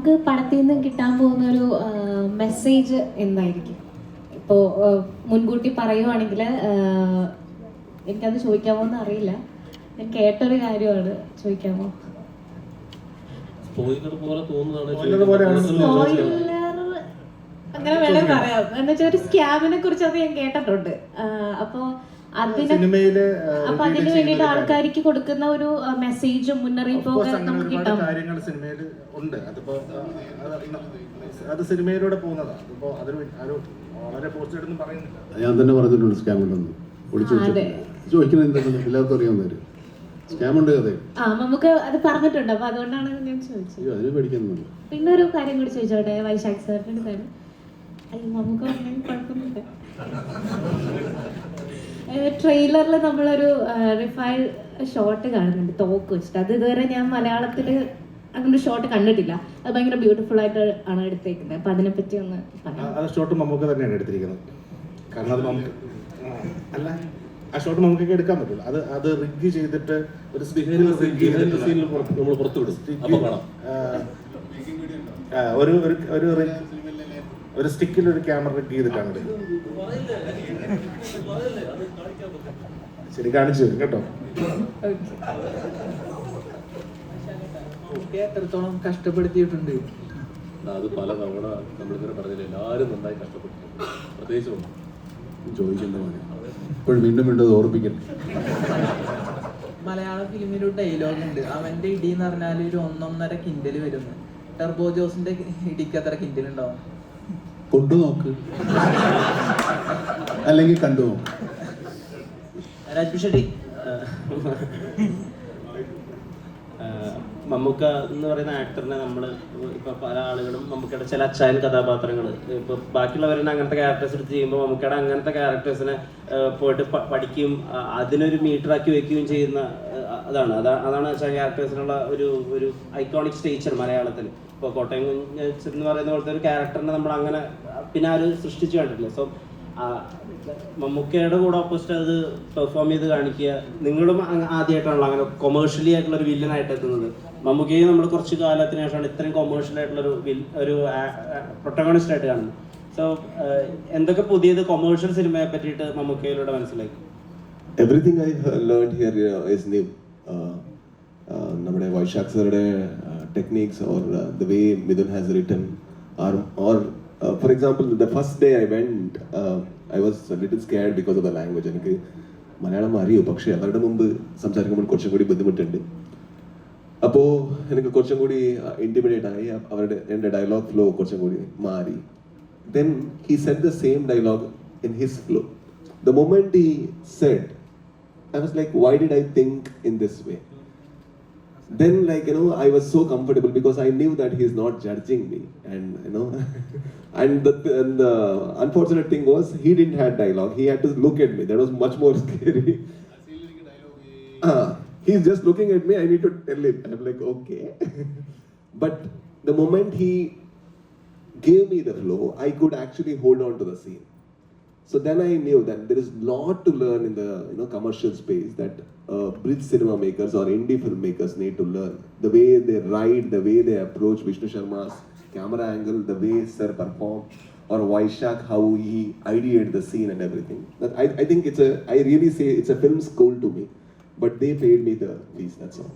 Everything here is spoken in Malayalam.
നമുക്ക് പടത്തിൽ നിന്ന് കിട്ടാൻ പോകുന്ന ഒരു മെസ്സേജ് എന്തായിരിക്കും? ഇപ്പോൾ മുൻകൂട്ടി പറയുവാണെങ്കിൽ എനിക്കത് ചോദിക്കാമോ എന്ന് അറിയില്ല ഞാൻ കേട്ടൊരു കാര്യമാണ്. ചോദിക്കാമോ? അങ്ങനെ വേണേ പറയാം. എന്നുവെച്ചാൽ ഒരു സ്കാമിനെ കുറിച്ച് അത് ഞാൻ കേട്ടിട്ടുണ്ട്. അപ്പോൾ സിനിമയിൽ അപ്പൊ അതിന് വേണ്ടിയിട്ട് ആൾക്കാർക്ക് കൊടുക്കുന്ന ഒരു മെസ്സേജും മുന്നറിയിപ്പും കാര്യങ്ങൾ സിനിമയിൽ ഉണ്ട്. അതിപ്പോ അത് അത് സിനിമയിലൂടെ പോകുന്നതാണ് അതിപ്പോ അതൊരു വളരെ പോസ്റ്റ് പറയുന്നില്ല. ഞാൻ തന്നെ പറഞ്ഞിട്ടുണ്ട് സ്കാം ഉണ്ടെന്ന്. അതെ. ചോദിക്കുന്നത് എന്താണ് എല്ലാവർക്കും അറിയാവുന്ന സ്കാം ഉണ്ട് കഥ ആ നമുക്ക് അത് പറഞ്ഞിട്ടുണ്ട്. അപ്പൊ അതുകൊണ്ടാണ് ഞാൻ ചോദിച്ചത്. അയ്യോ അതിന് പേടിക്കാനൊന്നുമില്ല പിന്നെ ഒരു കാര്യം കൂടി ചോദിച്ചോട്ടെ വൈശാഖ് സാറിന്റെ കാര്യം അയ്യോ നമുക്ക് കുഴപ്പമൊന്നുമില്ല. ട്രെയിലറിൽ നമ്മളൊരു റിഫൈൽ ഷോട്ട് കാണുന്നുണ്ട് തോക്ക് വെച്ചിട്ട്. അത് ഇതുവരെ ഞാൻ മലയാളത്തിൽ അങ്ങനെ ഒരു ഷോട്ട് കണ്ടിട്ടില്ല. അത് ഭയങ്കര ബ്യൂട്ടിഫുൾ ആയിട്ട് ആണ് എടുത്തേക്കുന്നത്. അപ്പൊ അതിനെപ്പറ്റി ഒന്ന് പറയാം ആ ഷോട്ട് മമ്മൂക്ക തന്നെയാണ് എടുത്തിരിക്കുന്നത്. കാരണം അത് അല്ല ആ ഷോട്ട് നമുക്കൊക്കെ എടുക്കാൻ പറ്റില്ല അത് അത് റിഗ് ചെയ്തിട്ട് ഒരു സ്റ്റിക്കിൽ റിഗ് Behind the scene ൽ പുറത്ത് നമ്മൾ പുറത്തു വിടും. ഒരു ഒരു ഒരു സ്റ്റിക്കിൽ ഒരു ക്യാമറ ക്ലിക്ക് ചെയ്തിട്ടാണ് എടുക്കുന്നത് ശരി കാണിച്ചു തരും കേട്ടോ. എത്രത്തോളം കഷ്ടപ്പെടുത്തിയിട്ടുണ്ട്. അത് പല തവണ നമ്മളിങ്ങനെ പറഞ്ഞില്ല എല്ലാവരും നന്നായി കഷ്ടപ്പെട്ടിട്ടുണ്ട്. പ്രത്യേകിച്ച് പോലെ ഇപ്പോഴും വീണ്ടും വീണ്ടും അത് ഓർപ്പിക്കട്ടെ. മലയാള ഫിലിമിൽ ഒരു ഡയലോഗ് ഉണ്ട്. അവന്റെ ഇടി എന്ന് പറഞ്ഞാൽ ഒരു ഒന്നൊന്നര കിൻഡൽ വരുന്നു. ടെർബോ ജോസിന്റെ ഇടിക്ക് അത്ര കിൻഡൽ ഉണ്ടാവും. കൊണ്ടു നോക്ക് അല്ലെങ്കിൽ കണ്ടു നോക്ക് രാജ്പി മമ്മൂക്ക എന്ന് പറയുന്ന ആക്ടറിനെ നമ്മൾ ഇപ്പൊ പല ആളുകളും മമ്മൂക്കയുടെ ചില അച്ചായൻ കഥാപാത്രങ്ങൾ ഇപ്പൊ ബാക്കിയുള്ളവരെ അങ്ങനത്തെ ക്യാരക്ടേഴ്സ് എടുത്ത് ചെയ്യുമ്പോൾ മമ്മൂക്കയുടെ അങ്ങനത്തെ ക്യാരക്ടേഴ്സിനെ പോയിട്ട് പഠിക്കുകയും അതിനൊരു മീറ്റർ ആക്കി വെക്കുകയും ചെയ്യുന്ന അതാണ്. അതാ അതാണ് അച്ചായൻ ക്യാരക്ടേഴ്സിനുള്ള ഒരു ഒരു ഐക്കോണിക് സ്റ്റേച്ചർ മലയാളത്തിൽ. ഇപ്പോൾ കോട്ടയം കുഞ്ഞച്ചൻ എന്ന് പറയുന്ന പോലത്തെ ഒരു ക്യാരക്ടറിനെ നമ്മൾ അങ്ങനെ പിന്നെ ആരും സൃഷ്ടിച്ചു കണ്ടിട്ടില്ല. സോ മമ്മൂക്കയുടെ കൂടെ ഓപ്പോസിറ്റ് അത് പെർഫോം ചെയ്ത് കാണിക്കുക. നിങ്ങളും ആദ്യമായിട്ടാണല്ലോ അങ്ങനെ കൊമേഴ്ഷ്യലി ആയിട്ടുള്ള ഒരു വില്ലനായിട്ട് എത്തുന്നത്. മമ്മൂക്കയെ നമ്മൾ കുറച്ച് കാലത്തിന് ശേഷമാണ് ഇത്രയും കൊമേഴ്ഷ്യൽ ആയിട്ടുള്ള ഒരു വിൽ ഒരു പ്രൊട്ടഗണിസ്റ്റ് ആയിട്ട് കാണുന്നത്. സോ എന്തൊക്കെ പുതിയത് കൊമേഴ്ഷ്യൽ സിനിമയെ പറ്റിയിട്ട് മമ്മൂക്കയിലൂടെ മനസ്സിലാക്കി everything I learn learned here uh, Uh, uh, നമ്മുടെ Vaishakh സാറുടെ techniques or the way Mithun has written are or for example the first day I went I was little scared because of the language എനിക്ക് മലയാളം അറിയൂ പക്ഷേ അവരുടെ മുമ്പ് സംസാരിക്കുമ്പോൾ കുറച്ചും കൂടി ബുദ്ധിമുട്ടുണ്ട്. അപ്പോൾ എനിക്ക് കുറച്ചും കൂടി ഇന്റിമിഡേറ്റ് ആയി. അ- അവരുടെ എന്റെ ഡയലോഗ് ഫ്ലോ കുറച്ചും കൂടി മാറി. Then he set the same dialogue in his flow the moment he said I was like, why did I think in this way? Then, like, you know, I was so comfortable because I knew that he's not judging me. And, you know, and the, and the unfortunate thing was, he didn't have dialogue. He had to look at me. That was much more scary. Ah, he's just looking at me. I need to tell him. I'm like, okay. but the moment he gave me the flow, I could actually hold on to the scene. So then I knew that there is a lot to learn in the you know commercial space that uh, bridge cinema makers or indie filmmakers need to learn. The way they write, the way they approach Vishnu Sharma's camera angle, the way Sir performed, or Vaishak how he ideated the scene and everything. I, I think it's a I really say it's a film school to me, but they paid me the fees. That's all.